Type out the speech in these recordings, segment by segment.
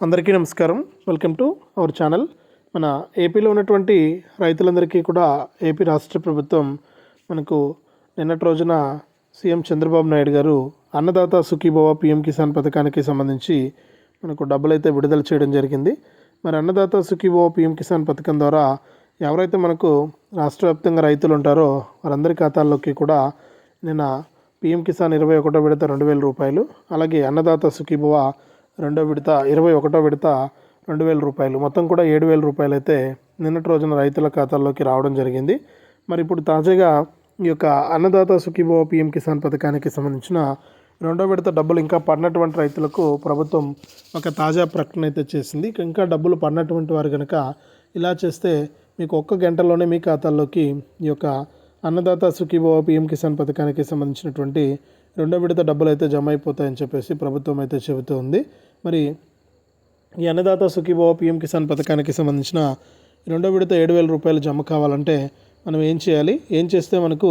అందరికీ నమస్కారం. Welcome to our channel మన ఏపీలో ఉన్నటువంటి రైతులందరికీ కూడా ఏపీ రాష్ట్ర ప్రభుత్వం మనకు నిన్నటి రోజున సీఎం చంద్రబాబు నాయుడు గారు అన్నదాత సుఖీభవ పిఎం కిసాన్ పథకానికి సంబంధించి మనకు డబ్బులైతే విడుదల చేయడం జరిగింది. మరి అన్నదాత సుఖీభవ పిఎం కిసాన్ పథకం ద్వారా ఎవరైతే మనకు రాష్ట్ర వ్యాప్తంగా రైతులు ఉంటారో వారందరి ఖాతాల్లోకి కూడా నిన్న పిఎం కిసాన్ ఇరవై ఒకటో విడత రెండు వేల రూపాయలు అలాగే అన్నదాత సుఖీభవ రెండో విడత ఇరవై ఒకటో విడత రెండు వేల రూపాయలు. మొత్తం కూడా ఏడు వేల రూపాయలు అయితే నిన్నటి రోజున రైతుల ఖాతాల్లోకి రావడం జరిగింది. మరి ఇప్పుడు తాజాగా ఈ యొక్క అన్నదాత సుఖీభవ పిఎం కిసాన్ పథకానికి సంబంధించిన రెండో విడత డబ్బులు ఇంకా పడినటువంటి రైతులకు ప్రభుత్వం ఒక తాజా ప్రకటన అయితే చేసింది. ఇంకా డబ్బులు పడినటువంటి వారు కనుక ఇలా చేస్తే మీకు ఒక్క గంటలోనే మీ ఖాతాల్లోకి ఈ యొక్క అన్నదాత సుఖీభవ పిఎం కిసాన్ పథకానికి సంబంధించినటువంటి రెండో విడత డబ్బులు అయితే జమ అయిపోతాయని చెప్పేసి ప్రభుత్వం అయితే చెబుతూ ఉంది మరి ఈ అన్నదాత సుఖీభవ పిఎం కిసాన్ పథకానికి సంబంధించిన ఈ రెండో విడత ఏడు వేల రూపాయలు జమ కావాలంటే మనం ఏం చేయాలి? ఏం చేస్తే మనకు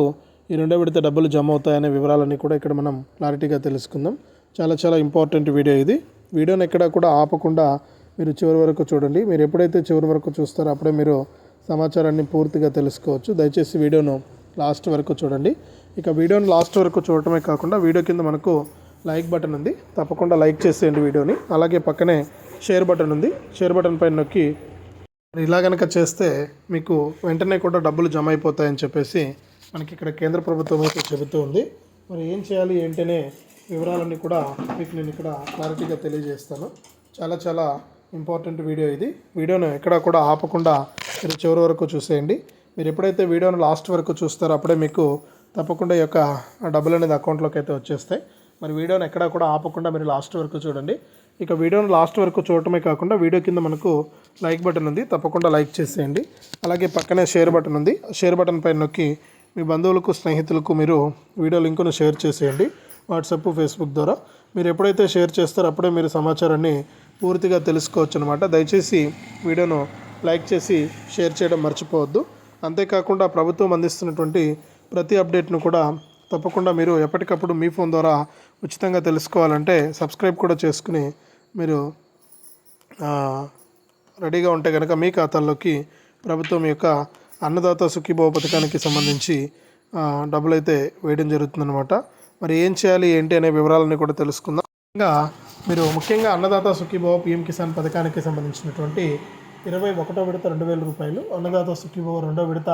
ఈ రెండో విడత డబ్బులు జమ అవుతాయనే వివరాలన్నీ కూడా ఇక్కడ మనం క్లారిటీగా తెలుసుకుందాం. చాలా చాలా ఇంపార్టెంట్ వీడియో ఇది. వీడియోని ఎక్కడ కూడా ఆపకుండా మీరు చివరి వరకు చూడండి. మీరు ఎప్పుడైతే చివరి వరకు చూస్తారో అప్పుడే మీరు సమాచారాన్ని పూర్తిగా తెలుసుకోవచ్చు. దయచేసి వీడియోను లాస్ట్ వరకు చూడండి. ఇక వీడియోని లాస్ట్ వరకు చూడటమే కాకుండా వీడియో కింద మనకు లైక్ బటన్ ఉంది. తప్పకుండా లైక్ చేసేయండి వీడియోని. అలాగే పక్కనే షేర్ బటన్ ఉంది. షేర్ బటన్ పైన నొక్కి మరి ఇలా కనుక చేస్తే మీకు వెంటనే కూడా డబ్బులు జమ అయిపోతాయని చెప్పేసి మనకి ఇక్కడ కేంద్ర ప్రభుత్వం అయితే చెబుతూ ఉంది. మరి ఏం చేయాలి ఏంటనే వివరాలన్నీ కూడా మీకు నేను ఇక్కడ క్లారిటీగా తెలియజేస్తాను. చాలా చాలా ఇంపార్టెంట్ వీడియో ఇది. వీడియోను ఎక్కడ కూడా ఆపకుండా మీరు చివరి వరకు చూసేయండి. మీరు ఎప్పుడైతే వీడియోను లాస్ట్ వరకు చూస్తారో అప్పుడే మీకు తప్పకుండా ఈ యొక్క డబ్బులు అనేది అకౌంట్లోకి అయితే వచ్చేస్తాయి. మరి వీడియోని ఎక్కడా కూడా ఆపకుండా మీరు లాస్ట్ వరకు చూడండి. ఇక వీడియోను లాస్ట్ వరకు చూడటమే కాకుండా వీడియో కింద మనకు లైక్ బటన్ ఉంది. తప్పకుండా లైక్ చేసేయండి. అలాగే పక్కనే షేర్ బటన్ ఉంది. షేర్ బటన్ పైన నొక్కి మీ బంధువులకు స్నేహితులకు మీరు వీడియో లింకును షేర్ చేసేయండి. వాట్సాప్ ఫేస్బుక్ ద్వారా. మీరు ఎప్పుడైతే షేర్ చేస్తారో అప్పుడే మీరు సమాచారాన్ని పూర్తిగా తెలుసుకోవచ్చు అనమాట దయచేసి వీడియోను లైక్ చేసి షేర్ చేయడం మర్చిపోవద్దు. అంతేకాకుండా ప్రభుత్వం అందిస్తున్నటువంటి ప్రతి అప్డేట్ను కూడా తప్పకుండా మీరు ఎప్పటికప్పుడు మీ ఫోన్ ద్వారా ఉచితంగా తెలుసుకోవాలంటే సబ్స్క్రైబ్ కూడా చేసుకుని మీరు రెడీగా ఉంటే కనుక మీ ఖాతాల్లోకి ప్రభుత్వం యొక్క అన్నదాత సుఖీభవ పథకానికి సంబంధించి డబ్బులు డబ్బులైతే వేయడం జరుగుతుందన్నమాట. మరి ఏం చేయాలి ఏంటి అనే వివరాలన్నీ కూడా తెలుసుకుందాం. ఇంకా మీరు ముఖ్యంగా అన్నదాత సుఖీభవ పిఎం కిసాన్ పథకానికి సంబంధించినటువంటి ఇరవై ఒకటో విడత రెండు వేల రూపాయలు అన్నదాత సుఖీభవ రెండో విడత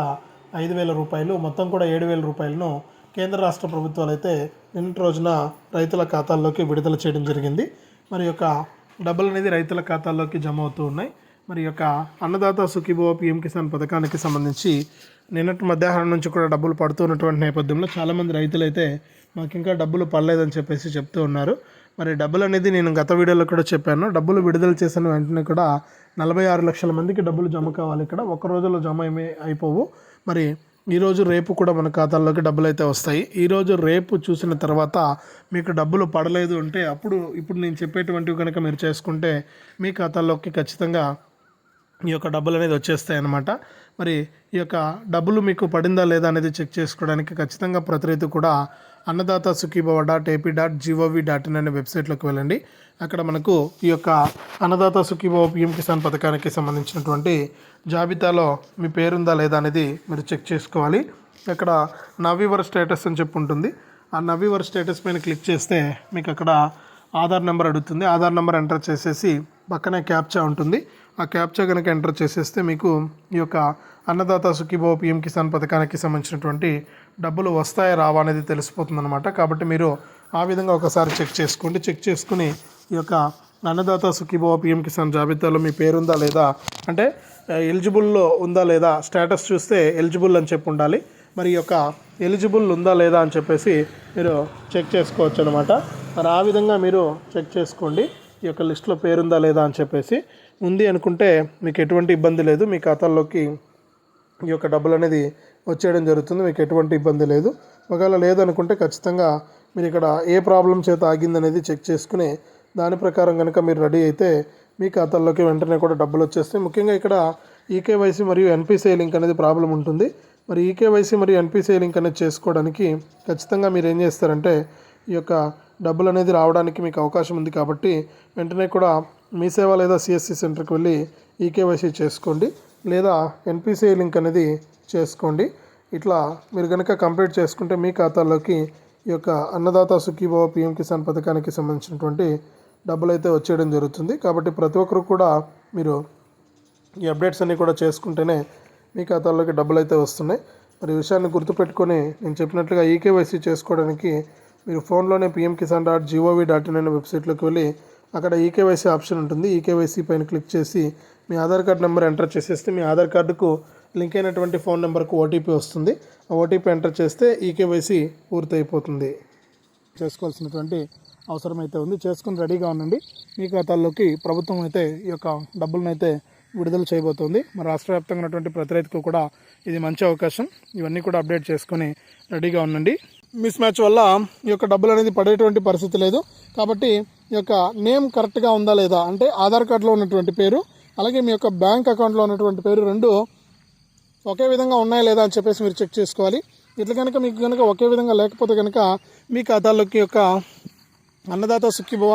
ఐదు వేల రూపాయలు మొత్తం కూడా ఏడు వేల రూపాయలను కేంద్ర రాష్ట్ర ప్రభుత్వాలు అయితే నిన్నటి రోజున రైతుల ఖాతాల్లోకి విడుదల చేయడం జరిగింది. మరి యొక్క డబ్బులు అనేది రైతుల ఖాతాల్లోకి జమ అవుతూ ఉన్నాయి. మరి యొక్క అన్నదాత సుఖీభవ పిఎం కిసాన్ పథకానికి సంబంధించి నిన్నటి మధ్యాహ్నం నుంచి కూడా డబ్బులు పడుతున్నటువంటి నేపథ్యంలో చాలామంది రైతులు అయితే మాకు ఇంకా డబ్బులు పడలేదని చెప్పేసి చెప్తూ ఉన్నారు. మరి డబ్బులు అనేది నేను గత వీడియోలో కూడా చెప్పాను. డబ్బులు విడుదల చేసిన వెంటనే కూడా నలభై ఆరు లక్షల మందికి డబ్బులు జమ కావాలి ఇక్కడ. ఒక రోజులో జమ ఏమీ అయిపోవు. మరి ఈరోజు రేపు కూడా మన ఖాతాల్లోకి డబ్బులు అయితే వస్తాయి. ఈరోజు రేపు చూసిన తర్వాత మీకు డబ్బులు పడలేదు అంటే అప్పుడు ఇప్పుడు నేను చెప్పేటువంటివి కనుక మీరు చేసుకుంటే మీ ఖాతాల్లోకి ఖచ్చితంగా ఈ యొక్క డబ్బులు అనేది వచ్చేస్తాయి అన్నమాట. మరి ఈ యొక్క డబ్బులు మీకు పడిందా లేదా అనేది చెక్ చేసుకోవడానికి ఖచ్చితంగా ప్రతి రైతు కూడా Annadata Sukhibhava dot AP dot gov dot in అనే వెబ్సైట్లోకి వెళ్ళండి. అక్కడ మనకు ఈ యొక్క అన్నదాత సుఖీభవ పిఎం కిసాన్ పథకానికి సంబంధించినటువంటి జాబితాలో మీ పేరుందా లేదా అనేది మీరు చెక్ చేసుకోవాలి. అక్కడ నవీవర్ స్టేటస్ అని చెప్పి ఉంటుంది. ఆ నవీవర్ స్టేటస్ పైన క్లిక్ చేస్తే మీకు అక్కడ ఆధార్ నెంబర్ అడుగుతుంది. ఆధార్ నెంబర్ ఎంటర్ చేసేసి పక్కనే క్యాప్చా ఉంటుంది. ఆ క్యాప్చా కనుక ఎంటర్ చేసేస్తే మీకు ఈ యొక్క అన్నదాత సుఖీభవ పిఎం కిసాన్ పథకానికి సంబంధించినటువంటి డబ్బులు వస్తాయా రావా అనేది తెలిసిపోతుంది అనమాట కాబట్టి మీరు ఆ విధంగా ఒకసారి చెక్ చేసుకోండి. చెక్ చేసుకుని ఈ యొక్క అన్నదాత సుఖీభవ పిఎం కిసాన్ జాబితాలో మీ పేరుందా లేదా అంటే ఎలిజిబుల్లో ఉందా లేదా స్టేటస్ చూస్తే ఎలిజిబుల్ అని చెప్పి ఉండాలి. మరి ఈ యొక్క ఎలిజిబుల్ ఉందా లేదా అని చెప్పేసి మీరు చెక్ చేసుకోవచ్చు అనమాట మరి ఆ విధంగా మీరు చెక్ చేసుకోండి. ఈ యొక్క లిస్ట్లో పేరుందా లేదా అని చెప్పేసి. ఉంది అనుకుంటే మీకు ఎటువంటి ఇబ్బంది లేదు. మీ ఖాతాల్లోకి ఈ యొక్క డబ్బులు అనేది వచ్చేయడం జరుగుతుంది. మీకు ఎటువంటి ఇబ్బంది లేదు. ఒకవేళ లేదనుకుంటే ఖచ్చితంగా మీరు ఇక్కడ ఏ ప్రాబ్లం చేత ఆగిందనేది చెక్ చేసుకుని దాని ప్రకారం కనుక మీరు రెడీ అయితే మీ ఖాతాల్లోకి వెంటనే కూడా డబ్బులు వచ్చేస్తాయి. ముఖ్యంగా ఇక్కడ ఈకేవైసీ మరియు ఎన్పిసిఐ లింక్ అనేది ప్రాబ్లం ఉంటుంది. మరి ఈకేవైసీ మరియు ఎన్పిసిఐ లింక్ అనేది చేసుకోవడానికి ఖచ్చితంగా మీరు ఏం చేస్తారంటే ఈ యొక్క డబ్బులు అనేది రావడానికి మీకు అవకాశం ఉంది కాబట్టి వెంటనే కూడా మీ సేవ లేదా సిఎస్సి సెంటర్కి వెళ్ళి ఈకేవైసీ చేసుకోండి లేదా ఎన్పిసిఐ లింక్ అనేది చేసుకోండి. ఇట్లా మీరు కనుక కంప్లీట్ చేసుకుంటే మీ ఖాతాలోకి ఈ యొక్క అన్నదాత సుఖీభవ పిఎం కిసాన్ పథకానికి సంబంధించినటువంటి డబ్బులు అయితే వచ్చేయడం జరుగుతుంది. కాబట్టి ప్రతి ఒక్కరు కూడా మీరు ఈ అప్డేట్స్ అన్నీ కూడా చేసుకుంటేనే మీ ఖాతాల్లోకి డబ్బులు అయితే వస్తున్నాయి. మరి విషయాన్ని గుర్తుపెట్టుకొని నేను చెప్పినట్లుగా ఈకేవైసీ చేసుకోవడానికి మీరు ఫోన్లోనే PM Kisan dot gov dot in అనే వెబ్సైట్లోకి వెళ్ళి అక్కడ ఈకేవైసీ ఆప్షన్ ఉంటుంది. ఈకేవైసీ పైన క్లిక్ చేసి మీ ఆధార్ కార్డ్ నెంబర్ ఎంటర్ చేసేస్తే మీ ఆధార్ కార్డుకు లింక్ అయినటువంటి ఫోన్ నెంబర్కు ఓటీపీ వస్తుంది. ఆ ఓటీపీ ఎంటర్ చేస్తే ఈకేవైసీ పూర్తయిపోతుంది. చేసుకోవాల్సినటువంటి అవసరం అయితే ఉంది. చేసుకుని రెడీగా ఉండండి. మీ ఖాతాల్లోకి ప్రభుత్వం అయితే ఈ యొక్క డబ్బులను అయితే విడుదల చేయబోతోంది. మరి రాష్ట్ర వ్యాప్తంగా ఉన్నటువంటి ప్రతి రైతుకు కూడా ఇది మంచి అవకాశం. ఇవన్నీ కూడా అప్డేట్ చేసుకొని రెడీగా ఉండండి. మిస్ మ్యాచ్ వల్ల ఈ యొక్క డబ్బులు అనేది పడేటువంటి పరిస్థితి లేదు. కాబట్టి ఈ యొక్క నేమ్ కరెక్ట్గా ఉందా లేదా అంటే ఆధార్ కార్డులో ఉన్నటువంటి పేరు అలాగే మీ యొక్క బ్యాంక్ అకౌంట్లో ఉన్నటువంటి పేరు రెండు ఒకే విధంగా ఉన్నాయా లేదా అని చెప్పేసి మీరు చెక్ చేసుకోవాలి. ఇట్లా కనుక మీకు కనుక ఒకే విధంగా లేకపోతే కనుక మీ ఖాతాలోకి యొక్క అన్నదాత సుఖీభవ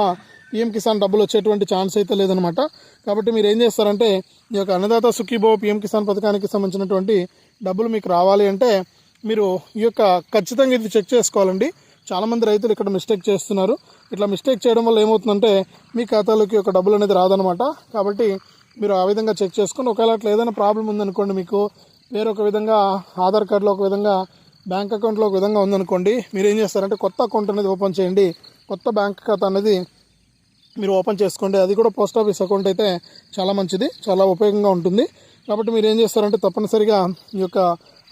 పిఎం కిసాన్ డబ్బులు వచ్చేటువంటి ఛాన్స్ అయితే లేదనమాట కాబట్టి మీరు ఏం చేస్తారంటే ఈ యొక్క అన్నదాత సుఖీభవ పిఎం కిసాన్ పథకానికి సంబంధించినటువంటి డబ్బులు మీకు రావాలి అంటే మీరు ఈ యొక్క ఖచ్చితంగా ఇది చెక్ చేసుకోవాలండి. చాలామంది రైతులు ఇక్కడ మిస్టేక్ చేస్తున్నారు. ఇట్లా మిస్టేక్ చేయడం వల్ల ఏమవుతుందంటే మీ ఖాతాలోకి ఒక డబ్బులు అనేది రాదనమాట. కాబట్టి మీరు ఆ విధంగా చెక్ చేసుకుని ఒకవేళ అట్లా ఏదైనా ప్రాబ్లం ఉందనుకోండి మీకు వేరొక విధంగా ఆధార్ కార్డులో ఒక విధంగా బ్యాంక్ అకౌంట్లో ఒక విధంగా ఉందనుకోండి మీరు ఏం చేస్తారంటే కొత్త అకౌంట్ అనేది ఓపెన్ చేయండి. కొత్త బ్యాంక్ ఖాతా అనేది మీరు ఓపెన్ చేసుకోండి. అది కూడా పోస్ట్ ఆఫీస్ అకౌంట్ అయితే చాలా మంచిది చాలా ఉపయోగంగా ఉంటుంది. కాబట్టి మీరు ఏం చేస్తారంటే తప్పనిసరిగా ఈ యొక్క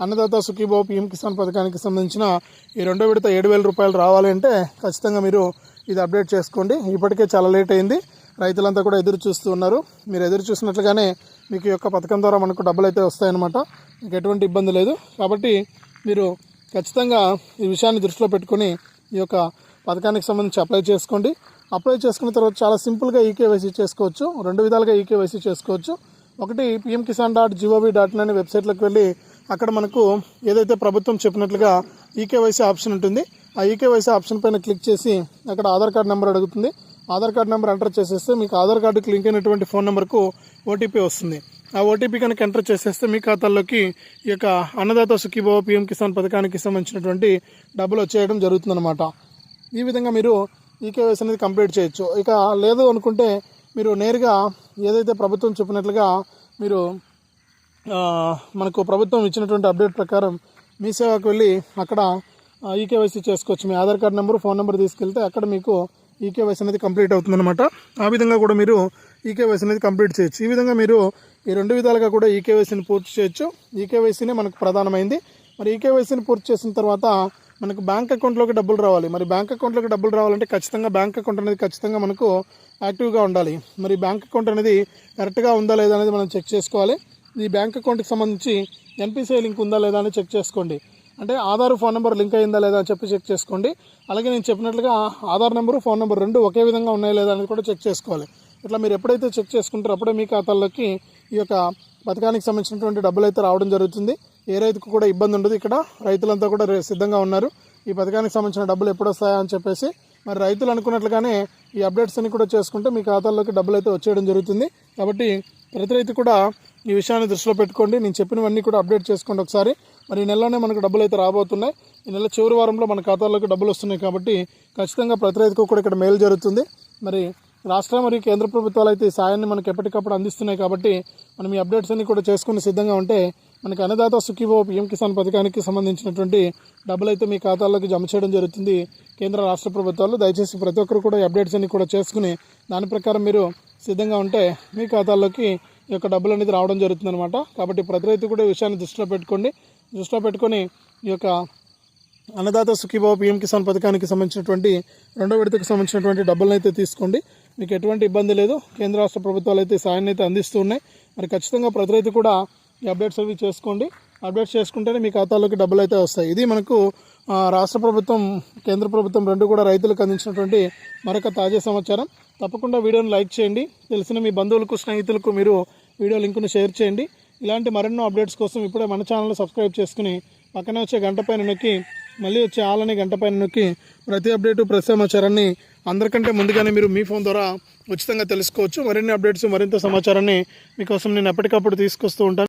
అన్నదాత సుఖీభావ పీఎం కిసాన్ పథకానికి సంబంధించిన ఈ రెండో విడత ఏడు వేల రూపాయలు రావాలి అంటే ఖచ్చితంగా మీరు ఇది అప్డేట్ చేసుకోండి. ఇప్పటికే చాలా లేట్ అయింది. రైతులంతా కూడా ఎదురు చూస్తూ ఉన్నారు. మీరు ఎదురు చూసినట్లుగానే మీకు యొక్క పథకం ద్వారా మనకు డబ్బులు అయితే వస్తాయన్నమాట. మీకు ఎటువంటి ఇబ్బంది లేదు. కాబట్టి మీరు ఖచ్చితంగా ఈ విషయాన్ని దృష్టిలో పెట్టుకొని ఈ యొక్క పథకానికి సంబంధించి అప్లై చేసుకోండి. అప్లై చేసుకున్న తర్వాత చాలా సింపుల్గా ఈకేవైసీ చేసుకోవచ్చు. రెండు విధాలుగా ఈకేవైసీ చేసుకోవచ్చు. ఒకటి PM Kisan dot gov dot in అనే వెబ్సైట్లోకి వెళ్ళి అక్కడ మనకు ఏదైతే ప్రభుత్వం చెప్పినట్లుగా ఈకేవైసీ ఆప్షన్ ఉంటుంది ఆ ఈకేవైసీ ఆప్షన్ పైన క్లిక్ చేసి అక్కడ ఆధార్ కార్డ్ నెంబర్ అడుగుతుంది. ఆధార్ కార్డ్ నెంబర్ ఎంటర్ చేసేస్తే మీకు ఆధార్ కార్డుకి లింక్ అయినటువంటి ఫోన్ నెంబర్కు ఓటీపీ వస్తుంది. ఆ ఓటీపీ కనుక ఎంటర్ చేసేస్తే మీ ఖాతాల్లోకి ఈ యొక్క అన్నదాత సుఖీభావ పిఎం కిసాన్ పథకానికి సంబంధించినటువంటి డబ్బులు వచ్చేయడం జరుగుతుందన్నమాట. ఈ విధంగా మీరు ఈకేవైసీ అనేది కంప్లీట్ చేయొచ్చు. ఇక లేదు అనుకుంటే మీరు నేరుగా ఏదైతే ప్రభుత్వం చెప్పినట్లుగా మీరు మనకు ప్రభుత్వం ఇచ్చినటువంటి అప్డేట్ ప్రకారం మీ సేవకు వెళ్ళి అక్కడ ఈకేవైసీ చేసుకోవచ్చు. మీ Aadhaar card number phone number తీసుకెళ్తే అక్కడ మీకు ఈకేవైసీ అనేది కంప్లీట్ అవుతుందన్నమాట. ఆ విధంగా కూడా మీరు ఈకేవైసీ అనేది కంప్లీట్ చేయొచ్చు. ఈ విధంగా మీరు ఈ రెండు విధాలుగా కూడా ఈకేవైసీని పూర్తి చేయొచ్చు. ఈకేవైసీనే మనకు ప్రధానమైంది. మరి ఈకేవైసీని పూర్తి చేసిన తర్వాత మనకు బ్యాంక్ అకౌంట్లోకి డబ్బులు రావాలి. మరి బ్యాంక్ అకౌంట్లోకి డబ్బులు రావాలంటే ఖచ్చితంగా బ్యాంక్ అకౌంట్ అనేది ఖచ్చితంగా మనకు యాక్టివ్గా ఉండాలి. మరి బ్యాంక్ అకౌంట్ అనేది కరెక్ట్గా ఉందా లేదా అనేది మనం చెక్ చేసుకోవాలి. ఈ బ్యాంక్ అకౌంట్కి సంబంధించి ఎన్పిసిఐ లింక్ ఉందా లేదా అని చెక్ చేసుకోండి. అంటే ఆధార్ ఫోన్ నెంబర్ లింక్ అయిందా లేదా అని చెప్పి చెక్ చేసుకోండి. అలాగే నేను చెప్పినట్లుగా ఆధార్ నెంబరు ఫోన్ నెంబర్ రెండు ఒకే విధంగా ఉన్నాయా లేదా అనేది కూడా చెక్ చేసుకోవాలి. ఇట్లా మీరు ఎప్పుడైతే చెక్ చేసుకుంటారో అప్పుడే మీ ఖాతాల్లోకి ఈ యొక్క పథకానికి సంబంధించినటువంటి డబ్బులు అయితే రావడం జరుగుతుంది. ఏ రైతుకు కూడా ఇబ్బంది ఉండదు. ఇక్కడ రైతులంతా కూడా సిద్ధంగా ఉన్నారు. ఈ పథకానికి సంబంధించిన డబ్బులు ఎప్పుడు వస్తాయా అని చెప్పేసి మరి రైతులు అనుకున్నట్లుగానే ఈ అప్డేట్స్ అన్ని కూడా చేసుకుంటే మీ ఖాతాల్లోకి డబ్బులు అయితే వచ్చేయడం జరుగుతుంది. కాబట్టి ప్రతి రైతు కూడా ఈ విషయాన్ని దృష్టిలో పెట్టుకోండి. నేను చెప్పినవన్నీ కూడా అప్డేట్ చేసుకోండి ఒకసారి. మరి ఈ నెలలోనే మనకు డబ్బులు అయితే రాబోతున్నాయి. ఈ నెల చివరి వారంలో మన ఖాతాలోకి డబ్బులు వస్తున్నాయి కాబట్టి ఖచ్చితంగా ప్రతి రైతుకు కూడా ఇక్కడ మేలు జరుగుతుంది. మరి రాష్ట్ర మరియు కేంద్ర ప్రభుత్వాలు అయితే ఈ సాయాన్ని మనకు ఎప్పటికప్పుడు అందిస్తున్నాయి కాబట్టి మనం ఈ అప్డేట్స్ అన్ని కూడా చేసుకుని సిద్ధంగా ఉంటే మనకి అన్నదాత సుఖీభో పిఎం కిసాన్ పథకానికి సంబంధించినటువంటి డబ్బులు అయితే మీ ఖాతాల్లోకి జమ చేయడం జరుగుతుంది కేంద్ర రాష్ట్ర ప్రభుత్వాలు. దయచేసి ప్రతి ఒక్కరు కూడా ఈ అప్డేట్స్ అన్ని కూడా చేసుకుని దాని ప్రకారం మీరు సిద్ధంగా ఉంటే మీ ఖాతాల్లోకి ఈ యొక్క డబ్బులు అనేది రావడం జరుగుతుంది అనమాట కాబట్టి ప్రతి రైతు కూడా ఈ విషయాన్ని దృష్టిలో పెట్టుకోండి. దృష్టిలో పెట్టుకొని ఈ యొక్క అన్నదాత సుఖీభావ పిఎం కిసాన్ పథకానికి సంబంధించినటువంటి రెండో విడతకు సంబంధించినటువంటి డబ్బులను అయితే తీసుకోండి. మీకు ఎటువంటి ఇబ్బంది లేదు. కేంద్ర రాష్ట్ర ప్రభుత్వాలు అయితే సాయాన్ని అయితే అందిస్తూ ఉన్నాయి. మరి ఖచ్చితంగా ప్రతి రైతు కూడా ఈ అప్డేట్స్ అవి చేసుకోండి. అప్డేట్ చేసుకుంటేనే మీ ఖాతాలోకి డబ్బులు అయితే వస్తాయి. ఇది మనకు రాష్ట్ర ప్రభుత్వం కేంద్ర ప్రభుత్వం రెండు కూడా రైతులకు అందించినటువంటి మరొక తాజా సమాచారం. తప్పకుండా వీడియోని లైక్ చేయండి. తెలిసిన మీ బంధువులకు స్నేహితులకు మీరు వీడియో లింకును షేర్ చేయండి. ఇలాంటి మరెన్నో అప్డేట్స్ కోసం ఇప్పుడే మన ఛానల్ సబ్స్క్రైబ్ చేసుకుని పక్కనే వచ్చే గంట పైన నొక్కి మళ్ళీ వచ్చే ఆలని గంట పైన నొక్కి ప్రతి అప్డేటు ప్రతి సమాచారాన్ని అందరికంటే ముందుగానే మీరు మీ ఫోన్ ద్వారా ఉచితంగా తెలుసుకోవచ్చు. మరిన్ని అప్డేట్స్ మరింత సమాచారాన్ని మీకోసం నేను ఎప్పటికప్పుడు తీసుకొస్తూ ఉంటాను.